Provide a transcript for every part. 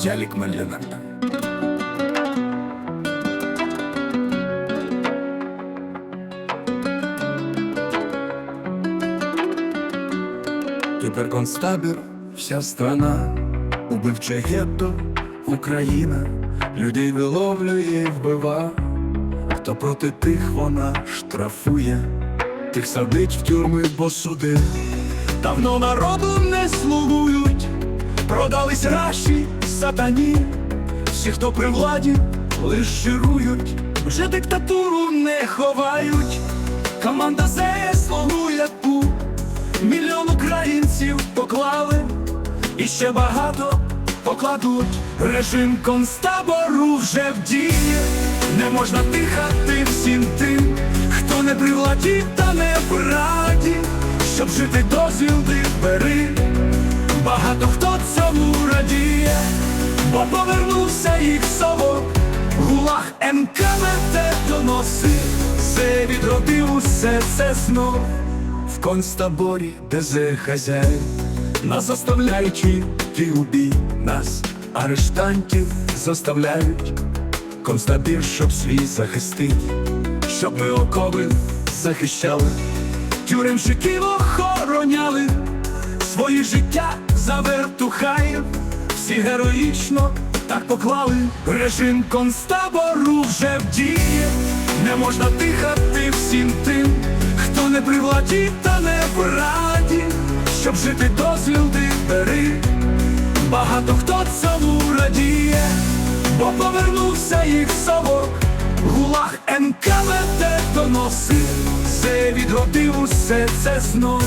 Джалік Меліна. Кіберконцтабір, вся страна, убивче гетто, Україна, людей виловлює і вбива, хто проти тих вона штрафує, тих садить в тюрми, бо суди. Давно народу не слугують, продались раші сатані, всі, хто при владі, лиш жирують, вже диктатуру не ховають, команда ЗС слугує пу. Мільйон українців поклали, і ще багато покладуть. Режим концтабору вже в дії, не можна дихати всім тим, хто не при владі та не в раді, щоб жити дозвіл ти бери. Багато хто цьому радіє, бо повернувся їх совок, гулаг НКВТ доноси, все відродив усе це знов. В концтаборі, де зе хазяїн, нас заставляючи ті убій нас, арештантів заставляють, концтабір, щоб свій захистить, щоб ми окови захищали, тюремщиків охороняли, свої життя за вертухаєм, всі героїчно так поклали. Режим концтабору вже в дії, не можна дихати всім тим, хто не при владі та не в раді, щоб жити дозвіл ти. Багато хто цьому радіє, бо повернувся їх совок, гулаг НКВТ доносив, все відродив усе це знов.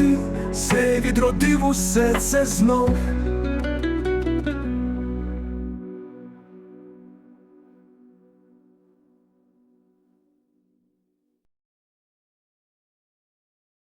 Доносив, все відродив усе це знов.